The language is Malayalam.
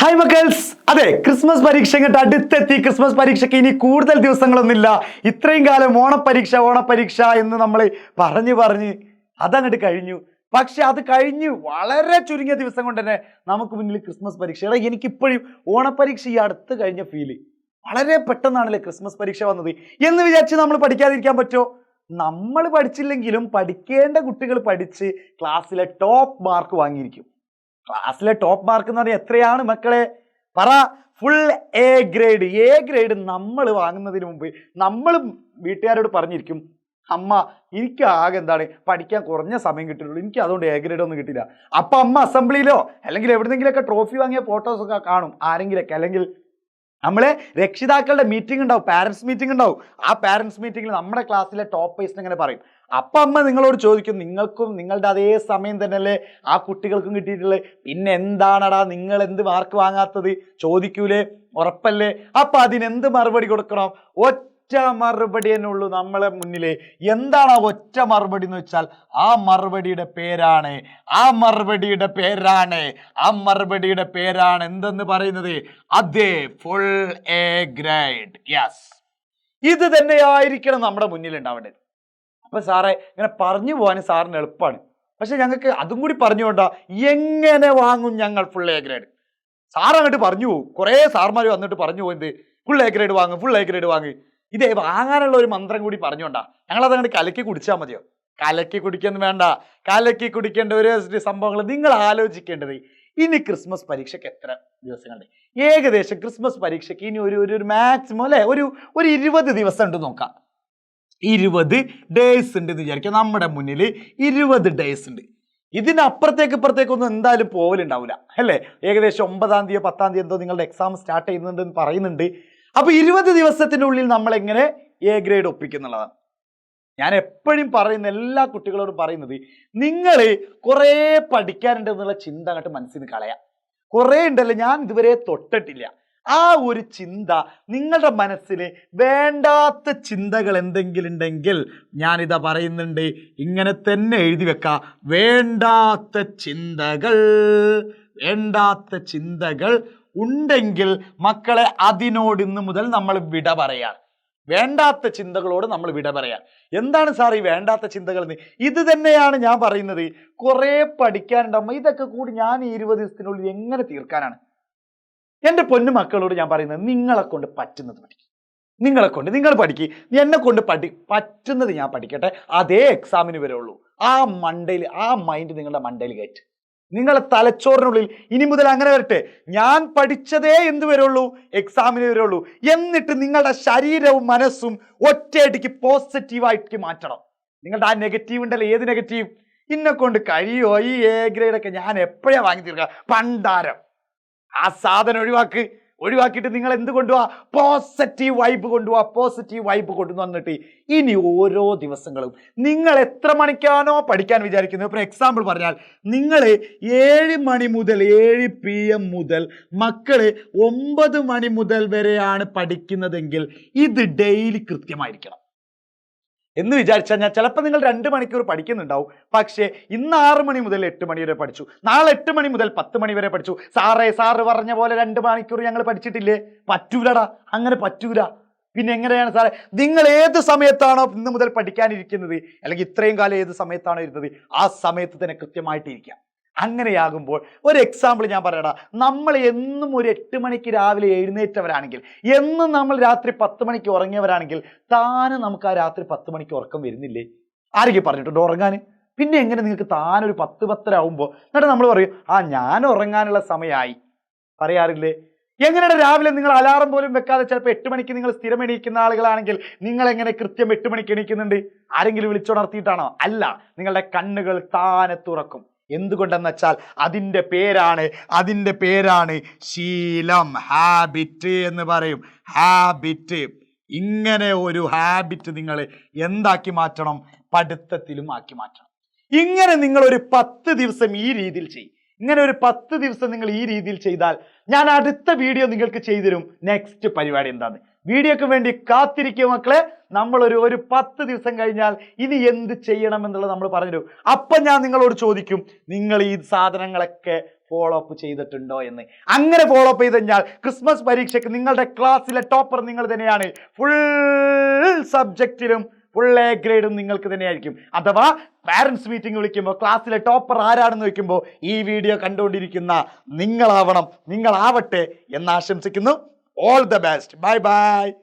ഹായ് മക്കൾസ്. അതെ ക്രിസ്മസ് പരീക്ഷ ഇങ്ങോട്ട് അടുത്തെത്തി. ക്രിസ്മസ് പരീക്ഷയ്ക്ക് ഇനി കൂടുതൽ ദിവസങ്ങളൊന്നുമില്ല. ഇത്രയും കാലം ഓണപ്പരീക്ഷ ഓണപ്പരീക്ഷ എന്ന് നമ്മൾ പറഞ്ഞു പറഞ്ഞ് അതങ്ങോട്ട് കഴിഞ്ഞു. പക്ഷെ അത് കഴിഞ്ഞ് വളരെ ചുരുങ്ങിയ ദിവസം കൊണ്ട് തന്നെ നമുക്ക് മുന്നിൽ ക്രിസ്മസ് പരീക്ഷ. എടാ എനിക്കിപ്പോഴും ഓണപ്പരീക്ഷ ഈ അടുത്ത് കഴിഞ്ഞ ഫീൽ വളരെ പെട്ടെന്നാണല്ലേ ക്രിസ്മസ് പരീക്ഷ വന്നത്. എന്ന് വിചാരിച്ച് നമ്മൾ പഠിക്കാതിരിക്കാൻ പറ്റുമോ? നമ്മൾ പഠിച്ചില്ലെങ്കിലും പഠിക്കേണ്ട കുട്ടികൾ പഠിച്ച് ക്ലാസ്സിലെ ടോപ്പ് മാർക്ക് വാങ്ങിയിരിക്കും. ക്ലാസ്സിലെ ടോപ്പ് മാർക്ക് എന്ന് പറഞ്ഞാൽ എത്രയാണ് മക്കളെ? പറ. Full A grade A grade നമ്മൾ വാങ്ങുന്നതിന് മുമ്പ് നമ്മൾ വീട്ടുകാരോട് പറഞ്ഞിരിക്കും അമ്മ എനിക്ക് ആകെ എന്താണ്? പഠിക്കാൻ കുറഞ്ഞ സമയം കിട്ടുള്ളൂ എനിക്ക് അതുകൊണ്ട് എ ഗ്രേഡ് ഒന്നും കിട്ടില്ല അപ്പം അമ്മ അസംബ്ലിയിലോ അല്ലെങ്കിൽ എവിടെന്നെങ്കിലൊക്കെ ട്രോഫി വാങ്ങിയ ഫോട്ടോസൊക്കെ കാണും. ആരെങ്കിലൊക്കെ അല്ലെങ്കിൽ നമ്മളെ രക്ഷിതാക്കളുടെ മീറ്റിംഗ് ഉണ്ടാവും പാരൻസ് മീറ്റിംഗ് ഉണ്ടാവും. ആ പാരൻസ് മീറ്റിംഗിൽ നമ്മുടെ ക്ലാസ്സിലെ ടോപ്പ് പേഴ്സൺ ഇങ്ങനെ പറയും അപ്പം അമ്മ നിങ്ങളോട് ചോദിക്കും നിങ്ങൾക്കും നിങ്ങളുടെ അതേ സമയം തന്നെയല്ലേ ആ കുട്ടികൾക്കും കിട്ടിയിട്ടുള്ളത് പിന്നെ എന്താണടാ നിങ്ങൾ എന്ത് മാർക്ക് വാങ്ങാത്തത്? ചോദിക്കൂലേ? ഉറപ്പല്ലേ? അപ്പം അതിനെന്ത് മറുപടി കൊടുക്കണം? ഒറ്റ മറുപടി തന്നെ ഉള്ളൂ നമ്മളെ മുന്നിൽ എന്താണ് ആ ഒറ്റ മറുപടി എന്ന് വെച്ചാൽ ആ മറുപടിയുടെ പേരാണ്. ആ മറുപടിയുടെ പേരാണ്. ആ മറുപടിയുടെ പേരാണ് എന്തെന്ന് പറയുന്നത്? അതെ ഫുൾ എ ഗ്രേഡ് യെസ് ഇത് തന്നെയായിരിക്കണം നമ്മുടെ മുന്നിൽ ഉണ്ടാവേണ്ടത്. അപ്പൊ സാറേ ഇങ്ങനെ പറഞ്ഞു പോകാൻ സാറിന് എളുപ്പമാണ്. പക്ഷെ ഞങ്ങൾക്ക് അതും കൂടി പറഞ്ഞുകൊണ്ടാ എങ്ങനെ വാങ്ങും ഞങ്ങൾ ഫുൾ എ ഗ്രേഡ് സാർ അങ്ങോട്ട് പറഞ്ഞു പോകും കുറേ സാർമാർ വന്നിട്ട് പറഞ്ഞു പോകുന്നത് ഫുൾ എ ഗ്രേഡ് വാങ്ങും ഫുൾ എ ഗ്രേഡ് വാങ്ങി. ഇതേ വാങ്ങാനുള്ള ഒരു മന്ത്രം കൂടി പറഞ്ഞുകൊണ്ടാ. ഞങ്ങൾ അതങ്ങോട്ട് കലക്കി കുടിച്ചാൽ മതിയോ? കലക്കി കുടിക്കൊന്നും വേണ്ട. കലക്കി കുടിക്കേണ്ട ഒരു സംഭവങ്ങൾ നിങ്ങൾ ആലോചിക്കേണ്ടത് ഇനി ക്രിസ്മസ് പരീക്ഷയ്ക്ക് എത്ര ദിവസങ്ങളുണ്ട്? ഏകദേശം ക്രിസ്മസ് പരീക്ഷയ്ക്ക് ഇനി ഒരു ഒരു മാക്സിമം അല്ലെ? ഒരു ഒരു ഇരുപത് ദിവസം ഉണ്ട് നോക്കാം. ഇരുപത് ഡേയ്സ് ഉണ്ട് എന്ന് വിചാരിക്കുക നമ്മുടെ മുന്നിൽ ഇരുപത് ഡേയ്സ് ഉണ്ട്. ഇതിനപ്പുറത്തേക്ക് ഇപ്പുറത്തേക്കൊന്നും എന്തായാലും പോവലുണ്ടാവില്ല അല്ലേ? ഏകദേശം ഒമ്പതാം തീയതി പത്താം തീയതി എന്തോ നിങ്ങളുടെ എക്സാം സ്റ്റാർട്ട് ചെയ്യുന്നുണ്ട് എന്ന് പറയുന്നുണ്ട്. അപ്പൊ ഇരുപത് ദിവസത്തിന്റെ ഉള്ളിൽ നമ്മൾ എങ്ങനെ എ ഗ്രേഡ് ഒപ്പിക്കുന്നുള്ളതാണ്. ഞാൻ എപ്പോഴും പറയുന്ന എല്ലാ കുട്ടികളോടും പറയുന്നത് നിങ്ങൾ കുറേ പഠിക്കാനുണ്ട് എന്നുള്ള ചിന്ത അങ്ങോട്ട് മനസ്സിൽ കളയാം. കുറേ ഉണ്ടല്ലോ ഞാൻ ഇതുവരെ തൊട്ടിട്ടില്ല. ആ ഒരു ചിന്ത നിങ്ങളുടെ മനസ്സിൽ വേണ്ടാത്ത ചിന്തകൾ എന്തെങ്കിലും ഉണ്ടെങ്കിൽ ഞാനിതാ പറയുന്നുണ്ട് ഇങ്ങനെ തന്നെ എഴുതി വെക്ക. വേണ്ടാത്ത ചിന്തകൾ വേണ്ടാത്ത ചിന്തകൾ ഉണ്ടെങ്കിൽ മക്കളെ അതിനോട് ഇന്ന് മുതൽ നമ്മൾ വിട പറയാണ് വേണ്ടാത്ത ചിന്തകളോട് നമ്മൾ വിട പറയാം എന്താണ് സാർ ഈ വേണ്ടാത്ത ചിന്തകൾ എന്ന്? ഇത് തന്നെയാണ് ഞാൻ പറയുന്നത്. കുറേ പഠിക്കാനുണ്ടാകുമ്പോൾ ഇതൊക്കെ കൂടി ഞാൻ ഈ ഇരുപത് ദിവസത്തിനുള്ളിൽ എങ്ങനെ തീർക്കാനാണ്? എന്റെ പൊന്നു മക്കളോട് ഞാൻ പറയുന്നത് നിങ്ങളെ കൊണ്ട് പറ്റുന്നത് പഠിക്കും. നിങ്ങളെ കൊണ്ട് നിങ്ങൾ പഠിക്കുക എന്നെ കൊണ്ട് പഠി പറ്റുന്നത് ഞാൻ പഠിക്കട്ടെ. അതേ എക്സാമിന് വരുള്ളൂ ആ മണ്ടയിൽ ആ മൈൻഡ് നിങ്ങളുടെ മണ്ടയിൽ കയറ്റ്. നിങ്ങളെ തലച്ചോറിനുള്ളിൽ ഇനി മുതൽ അങ്ങനെ വരട്ടെ. ഞാൻ പഠിച്ചതേ എന്ത് വരുള്ളൂ? എക്സാമിന് വരുള്ളൂ. എന്നിട്ട് നിങ്ങളുടെ ശരീരവും മനസ്സും ഒറ്റയടിക്ക് പോസിറ്റീവായിട്ട് മാറ്റണം. നിങ്ങളുടെ ആ നെഗറ്റീവ് ഉണ്ടല്ലോ. ഏത് നെഗറ്റീവ് ഇന്നെ കൊണ്ട് കഴിയോ ഈ എ ഗ്രേഡൊക്കെ ഞാൻ എപ്പോഴാണ് വാങ്ങി തീർക്കുക? പണ്ടാരം. ആ സാധനം ഒഴിവാക്ക്. ഒഴിവാക്കിയിട്ട് നിങ്ങൾ എന്ത് കൊണ്ടുപോവാ പോസിറ്റീവ് വൈബ് കൊണ്ടുപോവാ പോസിറ്റീവ് വൈബ് കൊണ്ടുവന്നിട്ട് ഇനി ഓരോ ദിവസങ്ങളും നിങ്ങൾ എത്ര മണിക്കാണോ പഠിക്കാൻ വിചാരിക്കുന്നത് ഇപ്പോൾ എക്സാമ്പിൾ പറഞ്ഞാൽ നിങ്ങൾ ഏഴ് മണി മുതൽ ഏഴ് പി എം മുതൽ മക്കൾ ഒമ്പത് മണി മുതൽ വരെയാണ് പഠിക്കുന്നതെങ്കിൽ ഇത് ഡെയിലി കൃത്യമായിരിക്കണം. എന്ന് വിചാരിച്ചാൽ ഞാൻ ചിലപ്പോൾ നിങ്ങൾ രണ്ട് മണിക്കൂർ പഠിക്കുന്നുണ്ടാവും. പക്ഷേ ഇന്ന് ആറ് മണി മുതൽ എട്ട് മണി വരെ പഠിച്ചു. നാളെ എട്ട് മണി മുതൽ പത്ത് മണി വരെ പഠിച്ചു. സാറേ സാറ് പറഞ്ഞ പോലെ രണ്ട് മണിക്കൂർ ഞങ്ങൾ പഠിച്ചിട്ടില്ലേ? പറ്റൂലടാ. അങ്ങനെ പറ്റൂല. പിന്നെ എങ്ങനെയാണ് സാറേ? നിങ്ങൾ ഏത് സമയത്താണോ ഇന്ന് മുതൽ പഠിക്കാനിരിക്കുന്നത്? അല്ലെങ്കിൽ ഇത്രയും കാലം ഏത് സമയത്താണോ ഇരുന്നത്? ആ സമയത്ത് തന്നെ കൃത്യമായിട്ട് ഇരിക്കാം അങ്ങനെയാകുമ്പോൾ ഒരു എക്സാമ്പിൾ ഞാൻ പറയടാ. നമ്മൾ എന്നും ഒരു എട്ട് മണിക്ക് രാവിലെ എഴുന്നേറ്റവരാണെങ്കിൽ എന്നും നമ്മൾ രാത്രി പത്ത് മണിക്ക് ഉറങ്ങിയവരാണെങ്കിൽ താനെ നമുക്ക് ആ രാത്രി പത്ത് മണിക്ക് ഉറക്കം വരുന്നില്ലേ? ആരൊക്കെ പറഞ്ഞിട്ടുണ്ട് ഉറങ്ങാൻ? പിന്നെ എങ്ങനെ നിങ്ങൾക്ക് താനൊരു പത്ത് പത്തര ആവുമ്പോൾ എന്നിട്ട് നമ്മൾ പറയും ആ ഞാൻ ഉറങ്ങാനുള്ള സമയമായി പറയാറില്ലേ? എങ്ങനെയാണ് രാവിലെ നിങ്ങൾ അലാറം പോലും വെക്കാതെ ചിലപ്പോൾ എട്ട് മണിക്ക് നിങ്ങൾ സ്ഥിരം എണീക്കുന്ന ആളുകളാണെങ്കിൽ നിങ്ങൾ എങ്ങനെ കൃത്യം എട്ട് മണിക്ക് എണീക്കുന്നുണ്ട്? ആരെങ്കിലും വിളിച്ചുണർത്തിയിട്ടാണോ? അല്ല നിങ്ങളുടെ കണ്ണുകൾ താനെ തുറക്കും. എന്തുകൊണ്ടെന്ന് വെച്ചാൽ അതിന്റെ പേരാണ് അതിന്റെ പേരാണ് ശീലം ഹാബിറ്റ് എന്ന് പറയും. ഹാബിറ്റ്. ഇങ്ങനെ ഒരു ഹാബിറ്റ് നിങ്ങൾ എന്താക്കി മാറ്റണം? പഠിത്തത്തിലും ആക്കി മാറ്റണം. ഇങ്ങനെ നിങ്ങൾ ഒരു പത്ത് ദിവസം ഈ രീതിയിൽ ചെയ്യും. ഇങ്ങനെ ഒരു പത്ത് ദിവസം നിങ്ങൾ ഈ രീതിയിൽ ചെയ്താൽ ഞാൻ അടുത്ത വീഡിയോ നിങ്ങൾക്ക് ചെയ്തു തരും നെക്സ്റ്റ് പരിപാടി എന്താണ് വീഡിയോക്ക് വേണ്ടി കാത്തിരിക്കുക മക്കളെ. നമ്മൾ ഒരു പത്ത് ദിവസം കഴിഞ്ഞാൽ ഇനി എന്ത് ചെയ്യണം എന്നുള്ളത് നമ്മൾ പറഞ്ഞു അപ്പം ഞാൻ നിങ്ങളോട് ചോദിക്കും നിങ്ങൾ ഈ സാധനങ്ങളൊക്കെ ഫോളോ അപ്പ് ചെയ്തിട്ടുണ്ടോ എന്ന്. അങ്ങനെ ഫോളോ അപ്പ് ചെയ്ത് കഴിഞ്ഞാൽ ക്രിസ്മസ് പരീക്ഷയ്ക്ക് നിങ്ങളുടെ ക്ലാസ്സിലെ ടോപ്പർ നിങ്ങൾ തന്നെയാണ്. ഫുൾ സബ്ജക്റ്റിലും ഫുൾ എ ഗ്രേഡും നിങ്ങൾക്ക് തന്നെയായിരിക്കും. അഥവാ പാരൻസ് മീറ്റിംഗ് വിളിക്കുമ്പോൾ ക്ലാസ്സിലെ ടോപ്പർ ആരാണെന്ന് ചോദിക്കുമ്പോൾ ഈ വീഡിയോ കണ്ടുകൊണ്ടിരിക്കുന്ന നിങ്ങളാവണം നിങ്ങളാവട്ടെ എന്ന് ആശംസിക്കുന്നു. All the best. Bye bye.